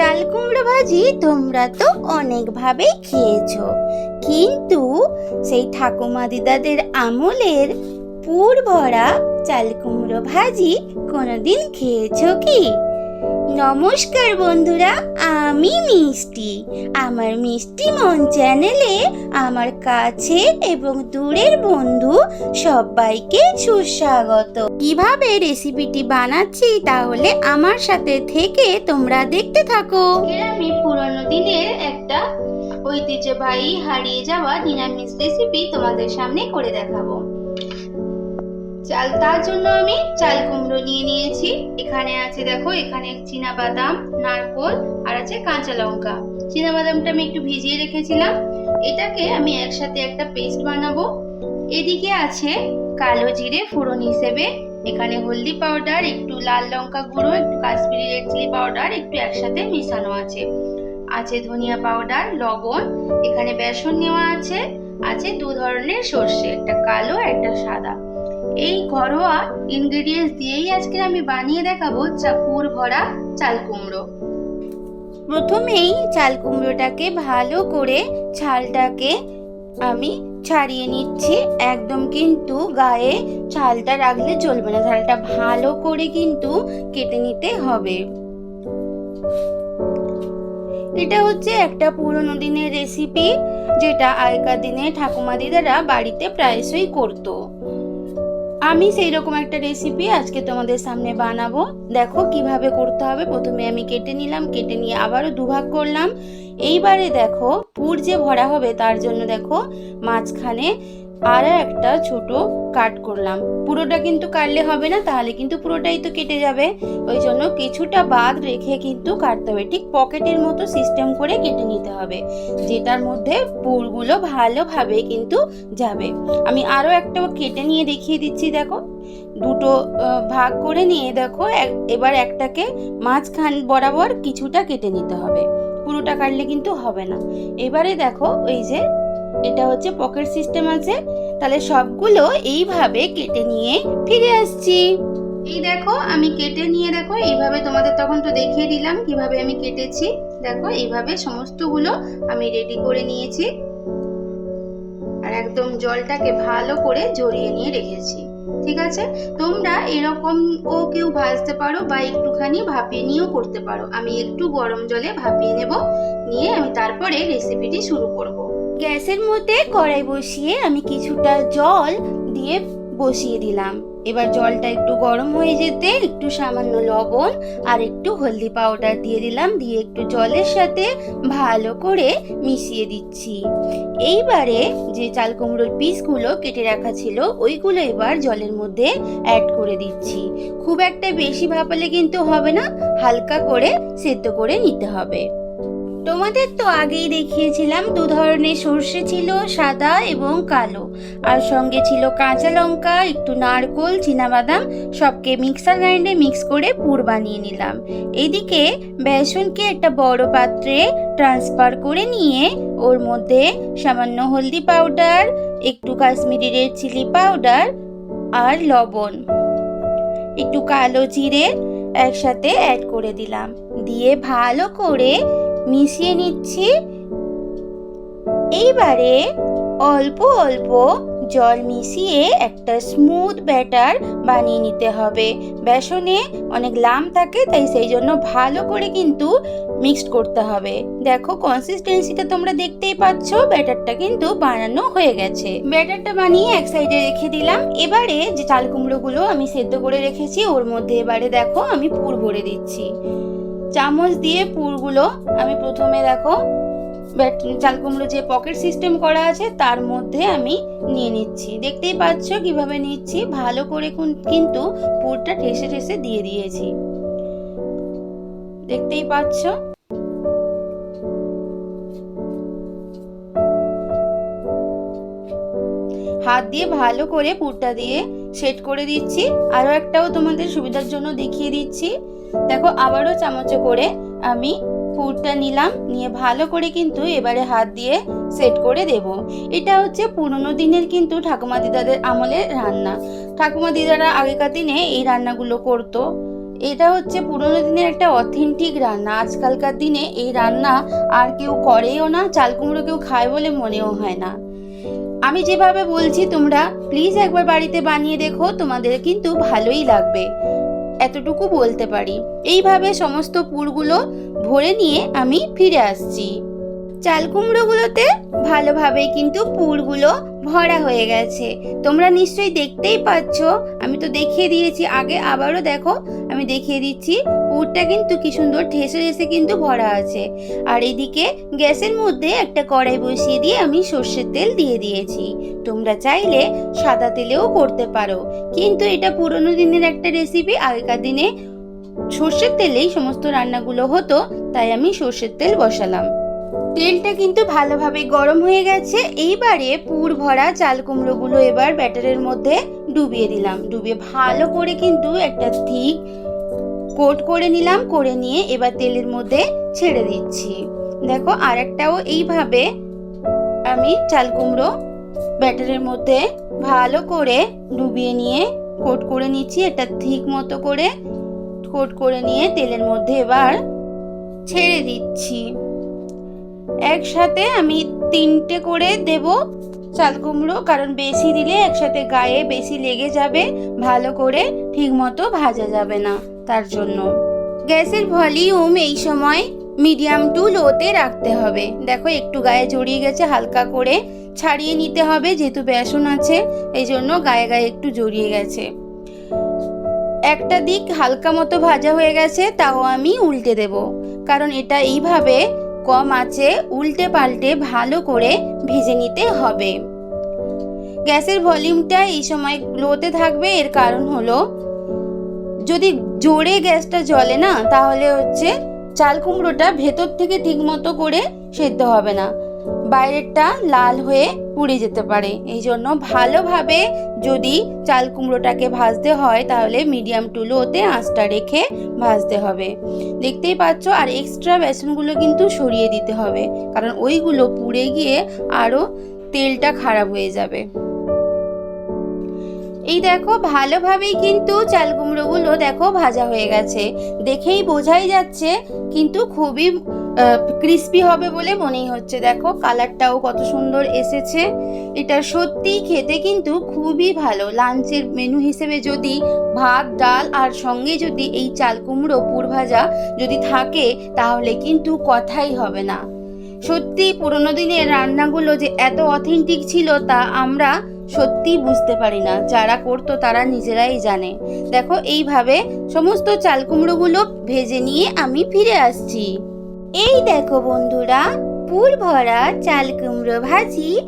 চাল কুমড়ো ভাজি তোমরা তো অনেকভাবেই খেয়েছো। কিন্তু সেই ঠাকুমা দিদাদের আমলের পুর ভরা চাল কুমড়ো ভাজি কোনোদিন খেয়েছো কি? নমস্কার বন্ধুরা, আমি মিষ্টি। আমার মিষ্টি মন চ্যানেলে আমার কাছে এবং দূরের বন্ধু সবাইকে সুস্বাগত। কীভাবে রেসিপিটি বানাচ্ছি তাহলে আমার সাথে থেকে তোমরা দেখতে থাকো। আমি পুরনো দিনের একটা ঐতিহ্যবাহী হারিয়ে যাওয়া নিরামিষ রেসিপি তোমাদের সামনে করে দেখাবো। চাল, তার জন্য আমি চাল কুমড়ো নিয়ে নিয়েছি। এখানে আছে, দেখো, এখানে চীনা বাদাম নারকোল আর আছে কাঁচা লঙ্কা। বাদামটা আমি একটু ভিজিয়ে রেখেছিলাম। এটাকে আমি একসাথে একটা পেস্ট বানাবো। এদিকে আছে কালো জিরে ফোড়ন হিসেবে, এখানে হলদি পাউডার, একটু লাল লঙ্কা গুঁড়ো, একটু কাশ্মীরি রেড চিলি পাউডার একটু একসাথে মেশানো আছে। আছে ধনিয়া পাউডার লবণ, এখানে বেসন নেওয়া আছে। আছে দু ধরনের সর্ষে, একটা কালো, একটা সাদা। এই ঘরোয়া ইনগ্রেডিয়েন্টস দিয়েই আজকে আমি বানিয়ে দেখাবো চা পুর ভরা চাল কুমড়ো। প্রথমেই চাল কুমড়োটাকে ভালো করে ছালটাকে আমি ছাড়িয়ে নিচ্ছি। একদম কিন্তু গায়ে ছালটা রাখলে চলবে না। ছালটা ভালো করে কিন্তু কেটে নিতে হবে। এটা হচ্ছে একটা পুরনো দিনের রেসিপি যেটা আগেকার দিনে ঠাকুমা দিদারা বাড়িতে প্রায়শই করতো। আমি সেই রকম একটা রেসিপি আজকে তোমাদের সামনে বানাবো। দেখো কীভাবে করতে হবে। প্রথমে আমি কেটে নিলাম, কেটে নিয়ে আবারও দুভাগ করলাম। এইবারে দেখো পুর যে ভরা হবে তার জন্য দেখো মাঝখানে আর একটা ছোট কাট করলাম। পুরোটা কিন্তু কাটলে হবে না, তাহলে কিন্তু পুরোটাই তো কেটে যাবে। ওই জন্য কিছুটা বাদ রেখে কিন্তু কাটতে হবে। ঠিক পকেটের মতো সিস্টেম করে কেটে নিতে হবে, যেটার মধ্যে পুরগুলো ভালোভাবে কিন্তু যাবে। আমি আরও একটা কেটে নিয়ে দেখিয়ে দিচ্ছি, দেখো। দুটো ভাগ করে নিয়ে দেখো এবার একটাকে মাঝখান বরাবর কিছুটা কেটে নিতে হবে। পুরোটা কাটলে কিন্তু হবে না। এবারে দেখো, ওই যে এটা হচ্ছে পকেট সিস্টেম আছে। তাহলে সবগুলো এইভাবে কেটে নিয়ে ফিরে আসছি। এই দেখো, আমি কেটে নিয়ে দেখো, এইভাবে তোমাদের তখন তো দেখিয়ে দিলাম কীভাবে আমি কেটেছি। দেখো, এইভাবে সমস্তগুলো আমি রেডি করে নিয়েছি। আর একদম জলটাকে ভালো করে জড়িয়ে নিয়ে রেখেছি। ঠিক আছে? তোমরা এরকম ও কেউ ভাজতে পারো বা একটুখানি ভাপিয়ে নিয়েও করতে পারো। আমি একটু গরম জলে ভাপিয়ে নেব, নিয়ে আমি তারপরে রেসিপিটি শুরু করব। গ্যাসের মধ্যে কড়াই বসিয়ে আমি কিছুটা জল দিয়ে বসিয়ে দিলাম। এবার জলটা একটু গরম হয়ে যেতে একটু সামান্য লবণ আর একটু হলদি পাউডার দিয়ে দিলাম, দিয়ে একটু জলের সাথে ভালো করে মিশিয়ে দিচ্ছি। এইবারে যে চাল কুমড়োর পিসগুলো কেটে রাখা ছিল, ওইগুলো এবার জলের মধ্যে অ্যাড করে দিচ্ছি। খুব একটা বেশি ভাপালে কিন্তু হবে না, হালকা করে সেদ্ধ করে নিতে হবে। তোমাদের তো আগেই দেখিয়েছিলাম দু ধরনের সর্ষে ছিল, সাদা এবং কালো। আর সঙ্গে ছিল কাঁচা লঙ্কা, একটু নারকোল বাদাম সবকে মিক্সার গ্রাইন্ডে মিক্স করে পুর বানিয়ে নিলাম। এদিকে বেসনকে একটা বড় পাত্রে ট্রান্সফার করে নিয়ে ওর মধ্যে সামান্য হলদি পাউডার, একটু কাশ্মীরি রেড চিলি পাউডার আর লবণ। একটু কালো জিরে একসাথে অ্যাড করে দিলাম। দিয়ে ভালো করে মিশিয়ে নিচ্ছি। এইবারে অল্প অল্প জল মিশিয়ে একটা স্মুথ ব্যাটার বানিয়ে নিতে হবে। বেসনে অনেক লাম থাকে, তাই সেই জন্য ভালো করে কিন্তু মিক্সড করতে হবে। দেখো কনসিস্টেন্সিটা তোমরা দেখতেই পাচ্ছ, ব্যাটারটা কিন্তু বানানো হয়ে গেছে। ব্যাটারটা বানিয়ে এক সাইডে রেখে দিলাম। এবারে যে চাল কুমড়োগুলো আমি সেদ্ধ করে রেখেছি, ওর মধ্যে এবারে দেখো আমি পুর ভরে দিচ্ছি। চামচ দিয়ে পুরগুলো, আমি প্রথমে দেখো চাল কুমড়ো যে পকেট সিস্টেম করা আছে, তার মধ্যে আমি নিয়ে নিচ্ছি। দেখতেই পাচ্ছ কীভাবে নিচ্ছি? ভালো করে কিন্তু পুরটা ঠেসে ঠেসে দিয়ে দিয়েছি। দেখতেই পাচ্ছ? হাত দিয়ে ভালো করে পুরটা দিয়ে সেট করে দিচ্ছি। আরও একটাও তোমাদের সুবিধার জন্য দেখিয়ে দিচ্ছি। দেখো, আবারও চামচে করে আমি পুরটা নিলাম। নিয়ে ভালো করে কিন্তু এবারে হাত দিয়ে সেট করে দেব। এটা হচ্ছে পুরনো দিনের কিন্তু ঠাকুমা দিদাদের আমলের রান্না। ঠাকুমা দিদারা আগেকার দিনে এই রান্নাগুলো করতো। এটা হচ্ছে পুরোনো দিনের একটা অথেন্টিক রান্না। আজকালকার দিনে এই রান্না আর কেউ করেও না, চাল কুমড়ো কেউ খায় বলে মনেও হয় না। আমি যেভাবে বলছি তোমরা প্লিজ একবার বাড়িতে বানিয়ে দেখো, তোমাদের কিন্তু ভালোই লাগবে। এতটুকু বলতে পারি। এইভাবে সমস্ত পুরগুলো ভরে নিয়ে আমি ফিরে আসছি। চাল কুমড়োগুলোতে ভালোভাবে কিন্তু পুরগুলো ভরা হয়ে গেছে। তোমরা নিশ্চয়ই দেখতেই পাচ্ছ, আমি তো দেখিয়ে দিয়েছি, আগে আবারও দেখো, আমি দেখিয়ে দিচ্ছি, পুরটা কিন্তু কি সুন্দর ঠেসে ঠেসে কিন্তু ভরা আছে। আর এদিকে গ্যাসের মধ্যে একটা কড়াই বসিয়ে দিয়ে আমি সর্ষের তেল দিয়ে দিয়েছি। তোমরা চাইলে সাদা তেলেও করতে পারো, কিন্তু এটা পুরোনো দিনের একটা রেসিপি আগেকার দিনে সর্ষের তেলেই সমস্ত রান্নাগুলো হতো, তাই আমি সর্ষের তেল বসালাম। তেলটা কিন্তু ভালোভাবে গরম হয়ে গেছে। এইবারে পুর ভরা চাল কুমড়োগুলো এবার ব্যাটারের মধ্যে ডুবিয়ে দিলাম। ডুবিয়ে ভালো করে কিন্তু একটা ঠিক কোট করে নিলাম, করে নিয়ে এবার তেলের মধ্যে ছেড়ে দিচ্ছি। দেখো আর একটাও এইভাবে আমি চাল কুমড়ো ব্যাটারের মধ্যে ভালো করে ডুবিয়ে নিয়ে কোট করে নিচ্ছি। এটা ঠিক মতো করে কোট করে নিয়ে তেলের মধ্যে এবার ছেড়ে দিচ্ছি। একসাথে আমি তিনটে করে দেব চাল কুমড়ো, কারণ বেশি দিলে একসাথে গায়ে বেশি লেগে যাবে, ভালো করে ঠিক মতো ভাজা যাবে না তার জন্য। গ্যাসের ভলিউম এই সময় মিডিয়াম টু লোতে রাখতে হবে। দেখো, একটু গায়ে জড়িয়ে গেছে, হালকা করে ছাড়িয়ে নিতে হবে, যেহেতু বেসন আছে, এই জন্য গায়ে গায়ে একটু জড়িয়ে গেছে। একটা দিক হালকা মতো ভাজা হয়ে গেছে, তাও আমি উল্টে দেব, কারণ এটা এইভাবে কম আছে উল্টে পাল্টে ভালো করে ভেজে নিতে হবে। গ্যাসের ভলিউমটা এই সময় লোতে থাকবে, এর কারণ হলো যদি জোরে গ্যাসটা জ্বলে না, তাহলে হচ্ছে চাল কুমড়োটা ভেতর থেকে ঠিক মতো করে সেদ্ধ হবে না। বাইরেরটা লাল হয়ে পুড়ে যেতে পারে। এই জন্য ভালোভাবে যদি চাল কুমড়োটাকে ভাজতে হয়, তাহলে মিডিয়াম টু ওতে আঁচটা রেখে ভাজতে হবে। দেখতেই পাচ্ছ, আর এক্সট্রা বেসনগুলো কিন্তু সরিয়ে দিতে হবে, কারণ ওইগুলো পুড়ে গিয়ে আরও তেলটা খারাপ হয়ে যাবে। এই দেখো, ভালোভাবেই কিন্তু চাল কুমড়োগুলো দেখো ভাজা হয়ে গেছে। দেখেই বোঝাই যাচ্ছে, কিন্তু খুবই ক্রিস্পি হবে বলে মনেই হচ্ছে। দেখো কালারটাও কত সুন্দর এসেছে। এটা সত্যি খেতে কিন্তু খুবই ভালো। লাঞ্চের মেনু হিসেবে যদি ভাত, ডাল আর সঙ্গে যদি এই চাল কুমড়ো, পুর ভাজা যদি থাকে, তাহলে কিন্তু কথাই হবে না। সত্যি পুরোনো দিনের রান্নাগুলো যে এত অথেন্টিক ছিল, তা আমরা সত্যি বুঝতে পারি না। যারা করতো, তারা নিজেরাই জানে। দেখো, এইভাবে সমস্ত চাল কুমড়োগুলো ভেজে নিয়ে আমি ফিরে আসছি। এই দেখো বন্ধুরা, পুর ভরা চাল কুমড়ো ভাজি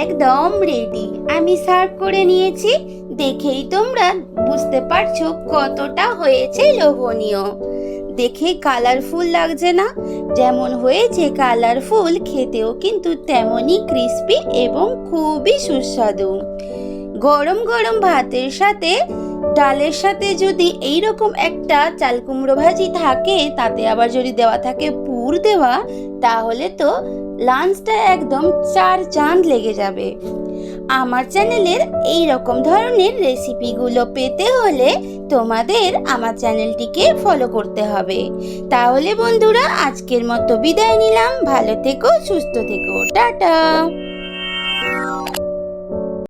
একদম রেডি আমি সার্ভ করে নিয়েছি, দেখেই তোমরা বুঝতে পারছ কতটা হয়েছে লোভনীয়। দেখে কালারফুল লাগছে না? যেমন হয়েছে কালারফুল খেতেও কিন্তু তেমনই ক্রিস্পি এবং খুবই সুস্বাদু। গরম গরম ভাতের সাথে, ডালের সাথে যদি এই রকম একটা চাল কুমড়ো ভাজি থাকে, তাতে আবার যদি দেওয়া থাকে পুর দেওয়া, তাহলে তো লাঞ্চটা একদম চার চাঁদ লেগে যাবে। আমার চ্যানেলের এই রকম ধরনের রেসিপিগুলো পেতে হলে তোমাদের আমার চ্যানেলটিকে ফলো করতে হবে। তাহলে বন্ধুরা, আজকের মতো বিদায় নিলাম। ভালো থেকো, সুস্থ থেকো। টাটা!